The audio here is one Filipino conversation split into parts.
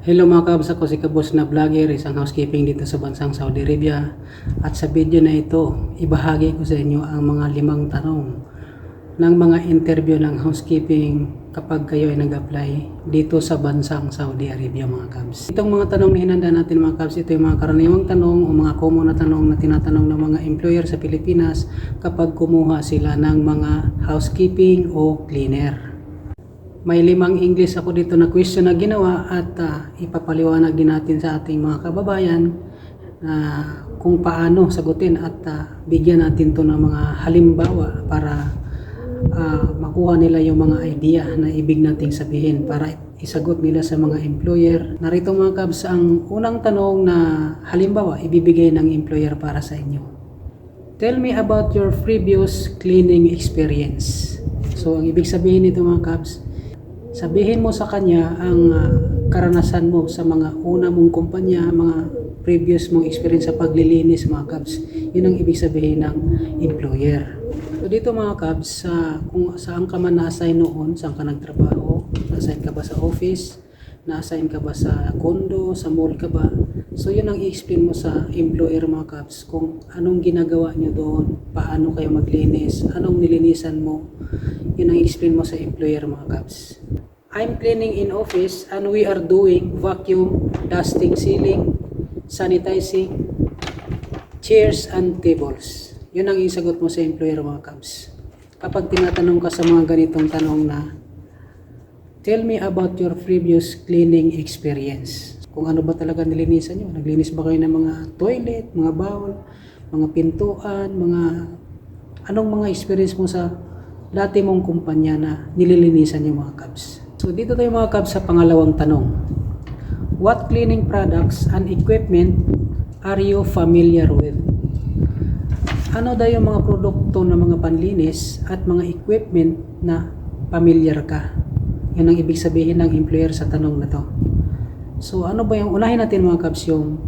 Hello mga kabs, ako si Kabos na vlogger, isang housekeeping dito sa bansang Saudi Arabia. At sa video na ito, ibahagi ko sa inyo ang mga limang tanong ng mga interview ng housekeeping kapag kayo ay nag-apply dito sa bansang Saudi Arabia mga kabs. Itong mga tanong na hinanda natin mga kabs, ito yung mga karaniwang tanong o mga common na tanong na tinatanong ng mga employer sa Pilipinas kapag kumuha sila ng mga housekeeping o cleaner. May limang English ako dito na question na ginawa at ah, ipapaliwanag din natin sa ating mga kababayan na kung paano sagutin at ah, bigyan natin to ng mga halimbawa para ah, makuha nila yung mga idea na ibig nating sabihin para isagot nila sa mga employer. Narito mga kabs ang unang tanong na halimbawa ibibigay ng employer para sa inyo. Tell me about your previous cleaning experience. So, ang ibig sabihin nito mga Cubs, sabihin mo sa kanya ang ah, karanasan mo sa mga una mong kumpanya, mga previous mong experience sa paglilinis mga Cubs. Yun ang ibig sabihin ng employer. So, dito mga Cubs, sa kung saan ka man na-assign noon, saan ka nagtrabaho, na-assign ka ba sa office, na-assign ka ba sa condo, sa mall ka ba, So yun ang i-explain mo sa employer mga Cubs kung anong ginagawa nyo doon, paano kayo maglinis, anong nilinisan mo. Yun ang i-explain mo sa employer mga Cubs. I'm cleaning in office and we are doing vacuum, dusting ceiling, sanitizing, chairs and tables. Yun ang isagot mo sa employer mga Cubs. Kapag tinatanong ka sa mga ganitong tanong na Tell me about your previous cleaning experience. Kung ano ba talaga nilinisan nyo. Naglinis ba kayo ng mga toilet, mga bowl, mga pintuan, mga... Anong mga experience mo sa dati mong kumpanya na nililinisan yung mga cabs? So dito tayo mga cabs sa pangalawang tanong. What cleaning products and equipment are you familiar with? Ano daw yung mga produkto ng mga panlinis at mga equipment na familiar ka? Yun ang ibig sabihin ng employer sa tanong na to. So ano ba yung unahin natin mga kabs yung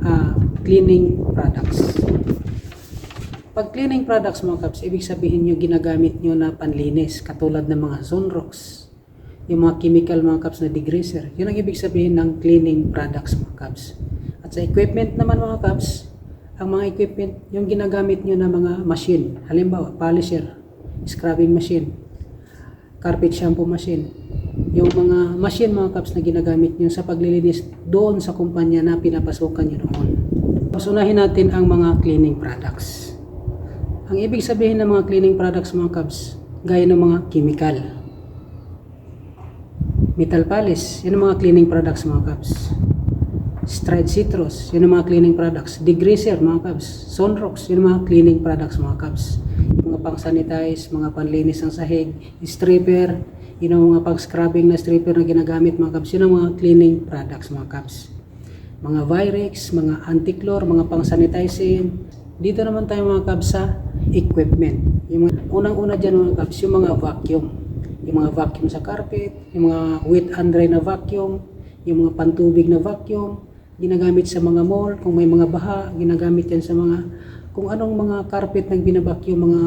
ah, cleaning products. Pag cleaning products mga kabs, ibig sabihin yung ginagamit nyo na panlinis katulad ng mga Zonrox, yung mga chemical mga kabs na degreaser. Yun ang ibig sabihin ng cleaning products mga kabs. At sa equipment naman mga kabs, ang mga equipment, yung ginagamit nyo na mga machine, halimbawa polisher, scrubbing machine, carpet shampoo machine. Yung mga machine mga caps na ginagamit nyo sa paglilinis doon sa kumpanya na pinapasukan nyo noon. Pasunahin natin ang mga cleaning products. Ang ibig sabihin ng mga cleaning products mga caps, gaya ng mga chemical. Metal polish, yun ang mga cleaning products mga caps. Stride citrus, yun ang mga cleaning products. Degreaser mga caps. Sunrox, yun ang mga cleaning products mga caps mga pang-sanitize, mga panlinis ng sahig, stripper, yun ang mga pang-scrubbing na stripper na ginagamit mga kabs, yun ang mga cleaning products mga kabs. Mga Virex, mga anti-chlor, mga pang-sanitizing. Dito naman tayo mga kabs sa equipment. Yung unang-una dyan mga kabs, yung mga vacuum. Yung mga vacuum sa carpet, yung mga wet and dry na vacuum, yung mga pantubig na vacuum, ginagamit sa mga mall, kung may mga baha, ginagamit yan sa mga kung anong mga carpet na binabacuum, mga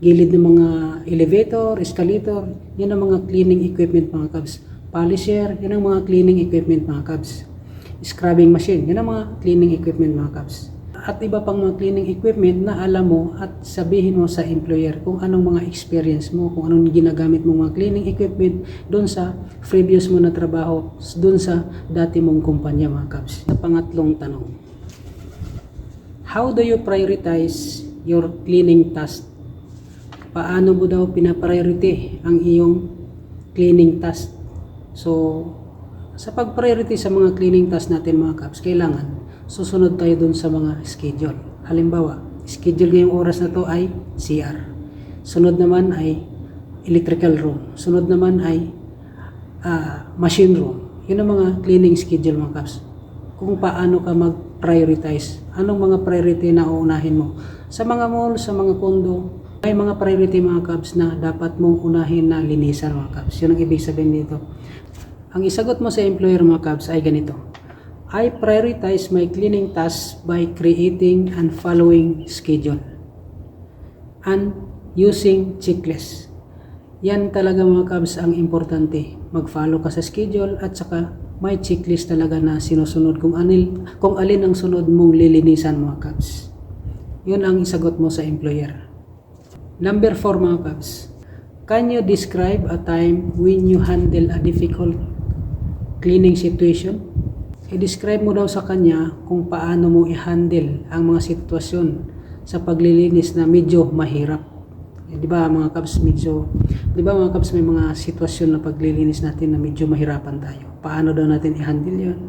gilid ng mga elevator, escalator, yan ang mga cleaning equipment mga cabs. Polisher, yan ang mga cleaning equipment mga cabs. Scrubbing machine, yan ang mga cleaning equipment mga cabs. At iba pang mga cleaning equipment na alam mo at sabihin mo sa employer kung anong mga experience mo, kung anong ginagamit mo mga cleaning equipment doon sa previous mo na trabaho, doon sa dati mong kumpanya mga cabs. Sa pangatlong tanong, How do you prioritize your cleaning task? Paano mo daw pinapriority ang iyong cleaning task? So, sa pag-priority sa mga cleaning task natin mga caps, kailangan susunod tayo dun sa mga schedule. Halimbawa, schedule ngayong oras na to ay CR. Sunod naman ay electrical room. Sunod naman ay ah, machine room. Yun ang mga cleaning schedule mga caps. Kung paano ka mag-prioritize. Anong mga priority na uunahin mo. Sa mga mall, sa mga kondo, may mga priority mga caps na dapat mong unahin na linisan mga caps. Yun ang ibig sabihin dito. Ang isagot mo sa employer mga caps ay ganito. I prioritize my cleaning tasks by creating and following schedule and using checklist. Yan talaga mga cabs ang importante. Mag-follow ka sa schedule at saka may checklist talaga na sinusunod kung anil, kung alin ang sunod mong lilinisan mga kabs. Yun ang isagot mo sa employer. Number 4 mga kabs. Can you describe a time when you handle a difficult cleaning situation? I-describe mo daw sa kanya kung paano mo i-handle ang mga sitwasyon sa paglilinis na medyo mahirap. Eh, di ba mga kabs medyo, di ba mga kabs may mga sitwasyon na paglilinis natin na medyo mahirapan tayo. Paano daw natin i-handle yun?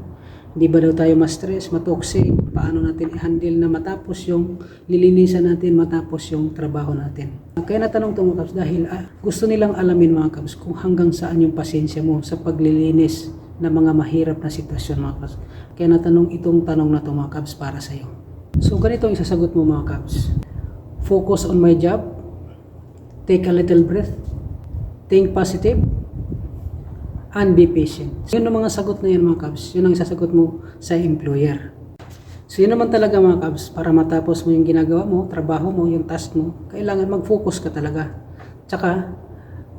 Di ba daw tayo ma-stress, matoxic? Paano natin i-handle na matapos yung lilinisan natin, matapos yung trabaho natin? Kaya natanong to mga kabs dahil ah, gusto nilang alamin mga kabs kung hanggang saan yung pasensya mo sa paglilinis na mga mahirap na sitwasyon mga kabs. Kaya natanong itong tanong na to mga kabs para sa iyo. So ganito ang isasagot mo mga kabs. Focus on my job. Take a little breath. Think positive. And be patient. Yun ang mga sagot na yan mga kabs. Yun ang isasagot mo sa employer. So yun naman talaga mga kabs, para matapos mo yung ginagawa mo, trabaho mo, yung task mo, kailangan mag-focus ka talaga. Tsaka,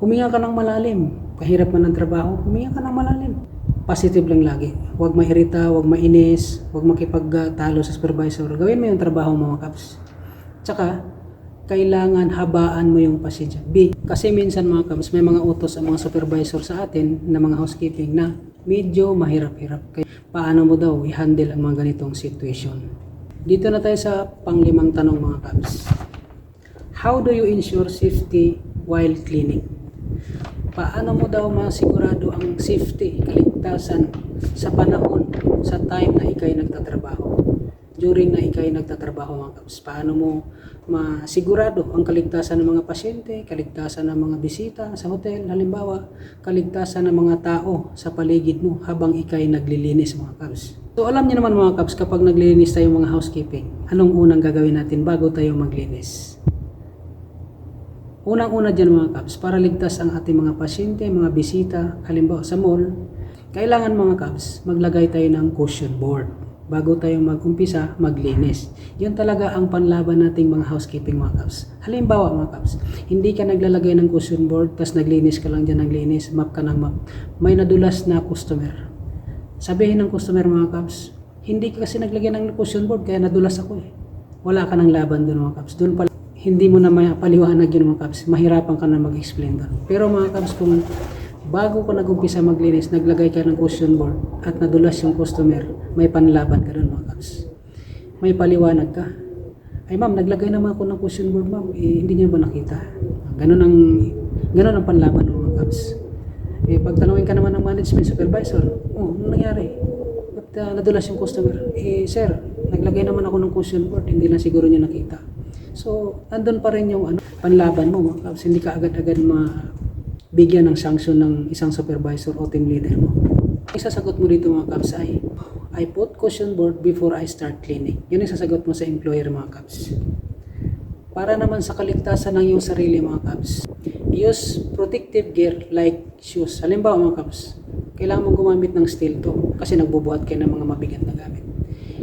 huminga ka ng malalim. Kahirap man ang trabaho, huminga ka ng malalim. Positive lang lagi. Huwag mairita, huwag mainis, huwag makipagtalo sa supervisor. Gawin mo yung trabaho mo mga kabs. Tsaka, kailangan habaan mo yung pasensya. B. Kasi minsan mga kabs, may mga utos ang mga supervisor sa atin na mga housekeeping na medyo mahirap-hirap. Kaya paano mo daw i-handle ang mga ganitong situation? Dito na tayo sa panglimang tanong mga kabs. How do you ensure safety while cleaning? Paano mo daw masigurado ang safety, kaligtasan sa panahon, sa time na ikay nagtatrabaho? During na ikay nagtatrabaho mga kabs, paano mo masigurado ang kaligtasan ng mga pasyente, kaligtasan ng mga bisita sa hotel, halimbawa, kaligtasan ng mga tao sa paligid mo habang ikay naglilinis mga kabs. So alam niyo naman mga kabs, kapag naglilinis tayo mga housekeeping, anong unang gagawin natin bago tayo maglinis? Unang-una dyan mga kaps, para ligtas ang ating mga pasyente, mga bisita, halimbawa sa mall, kailangan mga kaps, maglagay tayo ng cushion board bago tayo mag-umpisa maglinis. Yun talaga ang panlaban nating mga housekeeping mga kaps. Halimbawa mga kaps, hindi ka naglalagay ng cushion board, tapos naglinis ka lang dyan naglinis, map ka ng map. May nadulas na customer. Sabihin ng customer mga kaps, hindi ka kasi naglagay ng cushion board, kaya nadulas ako eh. Wala ka ng laban doon mga kaps. Doon pala hindi mo na mapaliwanag yun mga kabs, mahirapan ka na mag-explain doon. Pero mga kabs, kung bago ka nag-umpisa maglinis, naglagay ka ng cushion board at nadulas yung customer, may panlaban ka doon mga kabs. May paliwanag ka. Ay ma'am, naglagay naman ako ng cushion board ma'am, eh, hindi niyo ba nakita? Ganun ang, ganun ang panlaban ng mga kabs. Eh, pagtanungin ka naman ng management supervisor, oh, ano nangyari? Ba't uh, nadulas yung customer? Eh, sir, naglagay naman ako ng cushion board, hindi lang siguro niya nakita. So, andun pa rin yung ano, panlaban mo, mga kabs. Hindi ka agad-agad mabigyan ng sanction ng isang supervisor o team leader mo. Isasagot mo dito mga kabs ay, I put cushion board before I start cleaning. Yun ang sasagot mo sa employer mga kabs. Para naman sa kaligtasan ng iyong sarili mga kabs, use protective gear like shoes. Halimbawa mga kabs, kailangan mong gumamit ng steel toe kasi nagbubuhat kayo ng mga mabigat na gamit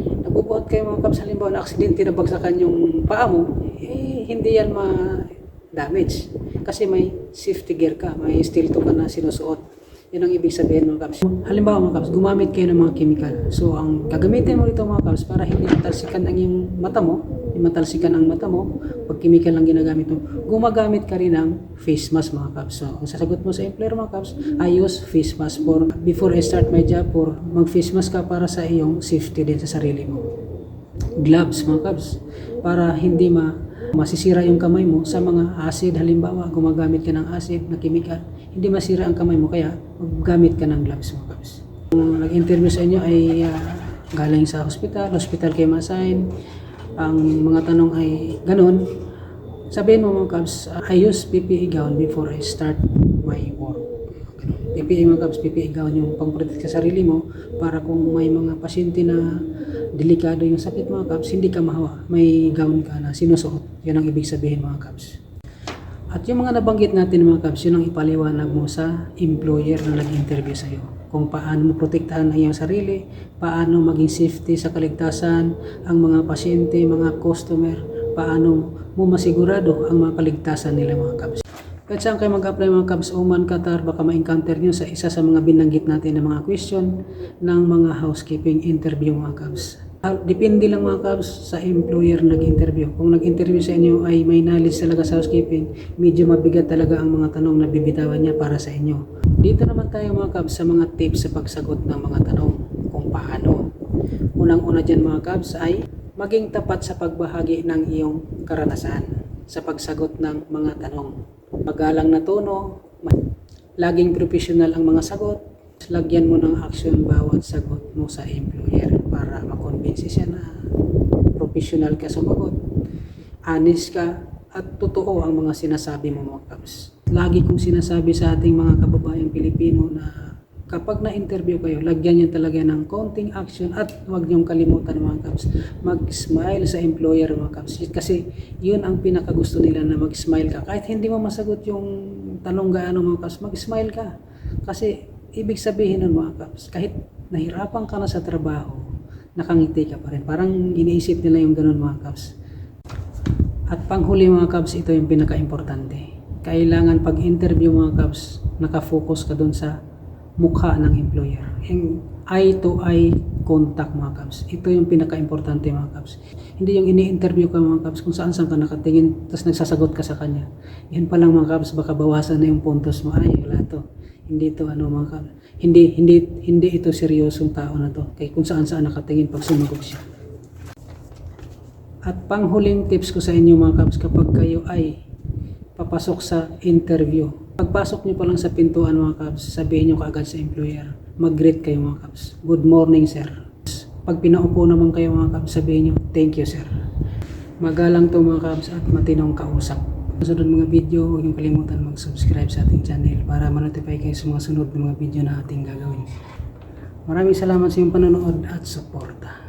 nagbubuhat kayo mga kabs, halimbawa na aksidente na bagsakan yung paa mo, eh, hindi yan ma-damage. Kasi may safety gear ka, may steel toe ka na sinusuot. Yan ang ibig sabihin mga kabs. Halimbawa mga kabs, gumamit kayo ng mga chemical. So ang gagamitin mo rito mga kabs para hindi matalsikan ang yung mata mo, hindi matalsikan ang mata mo, pag chemical lang ginagamit mo, gumagamit ka rin ng face mask mga kabs. So ang sasagot mo sa employer mga kabs, I use face mask for before I start my job or mag face mask ka para sa iyong safety din sa sarili mo. Gloves mga kabs, para hindi ma masisira yung kamay mo sa mga acid. Halimbawa gumagamit ka ng acid na chemical hindi masira ang kamay mo kaya maggamit ka ng gloves mga kabs kung nag-interview sa inyo ay ah, galing sa hospital hospital kayo ma-assign. Ang mga tanong ay ganun. Sabihin mo mga kabs I use PPE gown before I start my work. PPE mga kabs PPE gown yung pang-protect sa sarili mo para kung may mga pasyente na delikado yung sakit mga kabs, hindi ka mahawa. May gown ka na sinusuot. Yan ang ibig sabihin mga kabs. At yung mga nabanggit natin mga kabs, yun ang ipaliwanag mo sa employer na nag-interview sa iyo. Kung paano mo protektahan ang iyong sarili, paano maging safety sa kaligtasan, ang mga pasyente, mga customer, paano mo masigurado ang mga kaligtasan nila mga kabs. Kahit saan kayo mag-apply mga Cubs, Oman, Qatar, baka ma-encounter nyo sa isa sa mga binanggit natin na mga question ng mga housekeeping interview mga Cubs. Ah, Depende lang mga Cubs sa employer nag-interview. Kung nag-interview sa inyo ay may knowledge talaga sa housekeeping, medyo mabigat talaga ang mga tanong na bibitawan niya para sa inyo. Dito naman tayo mga Cubs sa mga tips sa pagsagot ng mga tanong kung paano. Unang-una dyan mga Cubs ay maging tapat sa pagbahagi ng iyong karanasan sa pagsagot ng mga tanong. Magalang na tono, laging professional ang mga sagot, lagyan mo ng action bawat sagot mo sa employer para makonvince siya na professional ka sumagot. Honest ka at totoo ang mga sinasabi mo mga Cubs. Lagi kong sinasabi sa ating mga kababayang Pilipino na kapag na-interview kayo, lagyan niyo talaga ng konting action at huwag niyong kalimutan mga Cubs, mag-smile sa employer mga Cubs. Kasi yun ang pinakagusto nila na mag-smile ka. Kahit hindi mo masagot yung tanong gaano mga Cubs, mag-smile ka. Kasi ibig sabihin nun mga Cubs, kahit nahirapan ka na sa trabaho, nakangiti ka pa rin. Parang iniisip nila yung ganun mga Cubs. At panghuli mga Cubs, ito yung pinaka-importante. Kailangan pag-interview mga Cubs, nakafocus ka dun sa mukha ng employer. Yung eye to eye contact mga Cubs. Ito yung pinaka-importante mga Cubs. Hindi yung ini-interview ka mga Cubs kung saan saan ka nakatingin tapos nagsasagot ka sa kanya. Yan pa lang mga Cubs, baka bawasan na yung puntos mo. Ay, wala to. Hindi to ano mga Cubs. Hindi, hindi, hindi ito seryosong tao na to. Kaya kung saan saan nakatingin pag sumagot siya. At panghuling tips ko sa inyo mga Cubs kapag kayo ay papasok sa interview. Pagpasok nyo pa lang sa pintuan mga Cubs, sabihin nyo kaagad sa employer, mag-greet kayo mga Cubs. Good morning sir. Pag pinaupo naman kayo mga Cubs, sabihin nyo, thank you sir. Magalang to mga Cubs at matinong kausap. Sunod mga video, huwag niyong kalimutan mag-subscribe sa ating channel para ma-notify kayo sa mga sunod na mga video na ating gagawin. Maraming salamat sa iyong panonood at suporta.